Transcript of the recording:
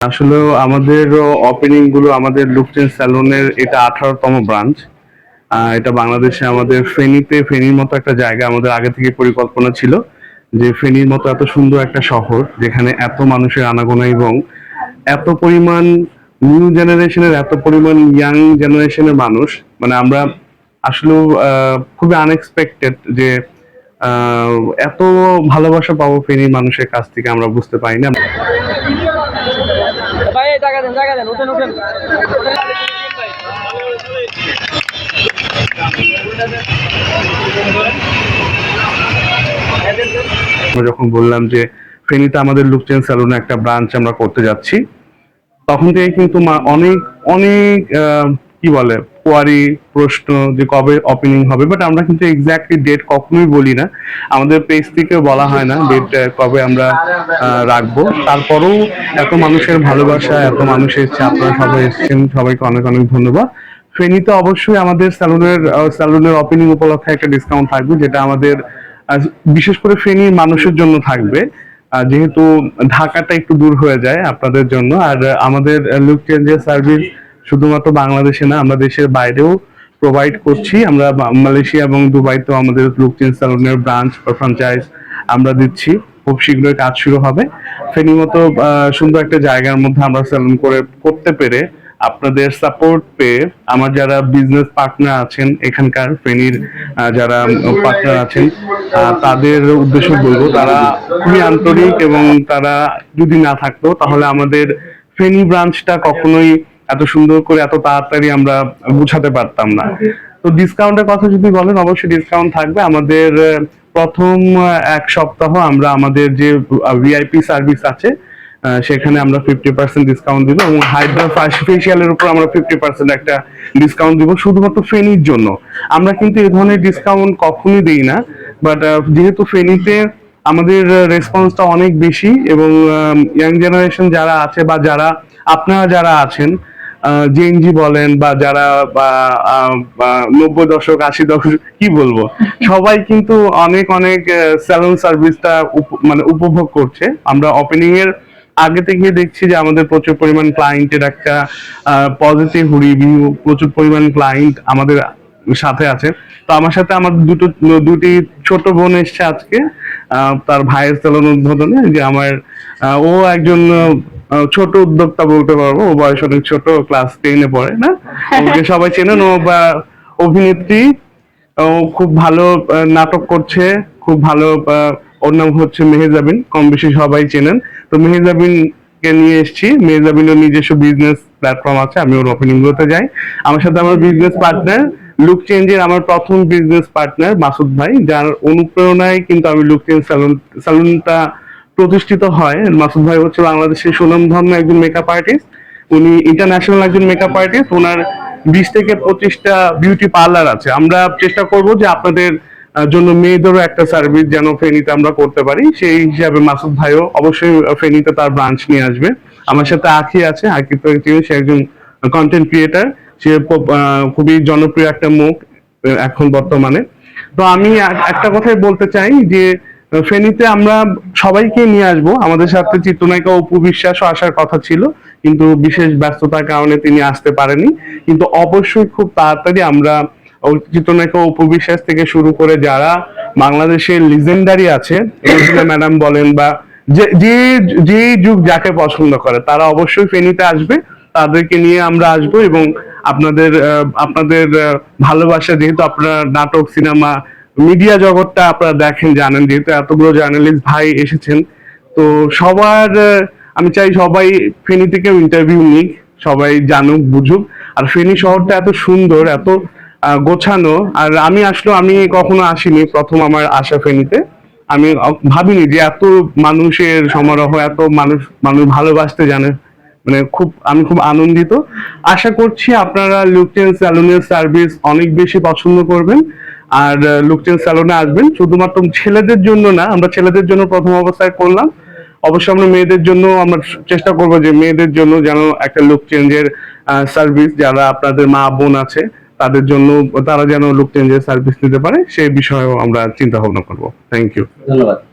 আসলে আমাদের ওপেনিংগুলো আমাদের লুকচেন স্যালুনের এটা আঠারোতম ব্রাঞ্চ এটা বাংলাদেশে আমাদের ফেনীতে, ফেনীর মতো একটা জায়গা আমাদের আগে থেকে পরিকল্পনা ছিল যে ফেনীর মতো এত সুন্দর একটা শহর যেখানে এত মানুষের আনাগোনা এবং এত পরিমাণ নিউ জেনারেশনের এত পরিমাণ ইয়াং জেনারেশনের মানুষ। মানে আমরা আসলে খুবই আনএক্সপেক্টেড যে এত ভালোবাসা পাবো ফেনীর মানুষের কাছ থেকে আমরা বুঝতে পারি না। ভাই দেন দেন, উঠেন উঠেন। যখন বললাম যে ফেনীতে আমাদের লুকচেন স্যালুনে একটা ব্রাঞ্চ আমরা করতে যাচ্ছি, তখন থেকে কিন্তু অনেক অনেক কি বলে কোয়ারি প্রশ্ন, যে কবে ওপেনিং হবে বাট আমরা কিন্তু এক্স্যাক্টলি ডেট কখনোই বলি না। আমাদের পেজ থেকে বলা হয় না ডেট কবে আমরা রাখব। তারপরেও এত মানুষের ভালোবাসা, এত মানুষ এসছে আপনারা সবাই এসেছেন, সবাইকে অনেক অনেক ধন্যবাদ। ফেনীতে অবশ্যই আমাদের স্যালুনের স্যালুনের ওপেনিং উপলক্ষে একটা ডিসকাউন্ট থাকবে, যেটা আমাদের বিশেষ করে ফেনীর মানুষের জন্য থাকবে। যেহেতু ঢাকাটা একটু দূর হয়ে যায় আপনাদের জন্য, আর আমাদের লুক চেঞ্জের সার্ভিস শুধুমাত্র বাংলাদেশে না, আমরা দেশের বাইরেও প্রোভাইড করছি। আমরা মালয়েশিয়া এবং দুবাইতেও আমাদের লুক চেঞ্জ স্যালুনের ব্রাঞ্চ বা ফ্র্যাঞ্চাইজ আমরা দিচ্ছি। খুব শীঘ্রই কাজ শুরু হবে। ফেনীর মতো সুন্দর একটা জায়গার মধ্যে আমরা স্যালুন করে, করতে পেরে আপনাদের সাপোর্ট পেয়ে আমার যারা বিজনেস পার্টনার আছেন, এখানকার ফেনীর যারা পার্টনার আছেন তাদের উদ্দেশ্য বলব, তারা খুবই আন্তরিক এবং তারা যদি না থাকতো, তাহলে আমাদের ফেনী ব্রাঞ্চটা কখনোই এত সুন্দর করে এত তাড়াতাড়ি আমরা বুঝাতে পারতাম না। তো ডিসকাউন্টের কথা যদি বলেন অবশ্যই ডিসকাউন্ট থাকবে। আমাদের প্রথম এক সপ্তাহ আমরা আমাদের যে ভিআইপি সার্ভিস আছে সেখানে আমরা ফিফটি পার্সেন্ট ডিসকাউন্ট দিব এবং হাইড্রা ফেসিয়ালের উপর আমরা ফিফটি পার্সেন্ট একটা ডিসকাউন্ট দিব শুধুমাত্র ফেনির জন্য। আমরা কিন্তু এই ধরনের ডিসকাউন্ট কখনোই দিই না বাট যেহেতু ফেনিতে আমাদের রেসপন্সটা অনেক বেশি এবং ইয়াং জেনারেশন যারা আছে বা যারা আপনারা যারা আছেন জেএনজি বলেন বা যারা নব্বই দশক, আশি দশক, কি বলব? সবাই কিন্তু অনেক অনেক স্যালন সার্ভিসটা মানে উপভোগ করছে। আমরা ওপেনিং এর আগে থেকে দেখছি যে আমাদের প্রচুর পরিমাণ ক্লায়েন্টের একটা পজিটিভ রিভিউ প্রচুর পরিমাণ ক্লায়েন্ট আমাদের সাথে আছে। তো আমার সাথে আমার দুটো, দুটি ছোট বোন এসছে আজকে তার ভাইয়ের সেলুন উদ্বোধনে, যে আমার ও একজন ছোট উদ্যোক্তা বলতে পারব, ও বয়স অনেক ছোট ক্লাস টেনে পড়ে, না? ওকে সবাই চেনেন, ও বা অভিনেত্রী, ও খুব ভালো নাটক করছে, খুব ভালো ওর নাম হচ্ছে মেহেজাবিন, কম বেশি সবাই চেনেন। তো মেহেজাবিন কে নিয়ে এসেছি মেহেজাবিনের নিজস্ব বিজনেস প্ল্যাটফর্ম আছে, আমি ওর ওপেনিং গুলোতে যাই। আমার সাথে আমার বিজনেস পার্টনার লুক চেঞ্জের আমার প্রথম বিজনেস পার্টনার মাসুদ ভাই, যার অনুপ্রেরণায় কিন্তু আমি লুক চেঞ্জ স্যালুন স্যালুনটা প্রতিষ্ঠিত হয়। মাসুদ ভাই হচ্ছে বাংলাদেশের সুনামধন্য একজন মেকআপ আর্টিস্ট উনি ইন্টারন্যাশনাল একজন মেকআপ আর্টিস্ট ওনার বিশ থেকে পঁচিশটা বিউটি পার্লার আছে। আমরা চেষ্টা করব যে আপনাদের জন্য মেয়েদেরও একটা সার্ভিস যেন ফেনীতে আমরা করতে পারি। সেই হিসাবে মাসুদ ভাইও অবশ্যই ফেনীতে তার ব্রাঞ্চ নিয়ে আসবে। আমার সাথে আখি আছে। আখি তো সে একজন কন্টেন্ট ক্রিয়েটার সে খুবই জনপ্রিয় একটা মুখ, এখন বর্তমানে। তো আমি একটা কথাই বলতে চাই যে ফেনীতে আমরা সবাইকে নিয়ে আসব। আমাদের সাথে চিত্রনায়িকা অপু বিশ্বাসও আসার কথা ছিল, কিন্তু বিশেষ ব্যস্ততার কারণে তিনি আসতে পারেনি। কিন্তু অবশ্যই খুব তাড়াতাড়ি আমরা চিত্রনায়িকা অপু বিশ্বাস থেকে শুরু করে যারা বাংলাদেশের লিজেন্ডারি আছে ম্যাডাম বলেন বা যে যে যুগ যাকে পছন্দ করে, তারা অবশ্যই ফেনীতে আসবে। তাদেরকে নিয়ে আমরা আসব এবং আপনাদের আপনাদের ভালোবাসা, যেহেতু আপনারা নাটক, সিনেমা মিডিয়া জগৎটা আপনারা দেখেন, জানেন, যেহেতু এতগুলো জার্নালিস্ট ভাই এসেছেন। তো সবার আমি চাই সবাই ফেনী থেকেও ইন্টারভিউ নিক, সবাই জানুক, বুঝুক। আর ফেনী শহরটা এত সুন্দর, এত গোছানো। আর আমি আসলে আমি কখনো আসিনি প্রথম আমার আসা ফেনীতে। আমি ভাবিনি যে এত মানুষের সমারোহ, এত মানুষ মানুষ ভালোবাসতে জানে। মানে খুব, আমি খুব আনন্দিত। আশা করছি আপনারা লুকটেন স্যালুনের সার্ভিস অনেক বেশি পছন্দ করবেন। আর লুকচেন স্যালনে আসবেন। শুধুমাত্র ছেলেদের জন্য না, আমরা ছেলেদের জন্য প্রথম অবস্থায় করলাম। অবশ্যই আমরা মেয়েদের জন্য, আমরা চেষ্টা করব যে মেয়েদের জন্য যেন একটা লুক চেঞ্জের সার্ভিস যারা আপনাদের মা, বোন আছে, তাদের জন্য তারা যেন লুক চেঞ্জের সার্ভিস নিতে পারে সেই বিষয়েও আমরা চিন্তা ভাবনা করব। থ্যাংক ইউ ধন্যবাদ।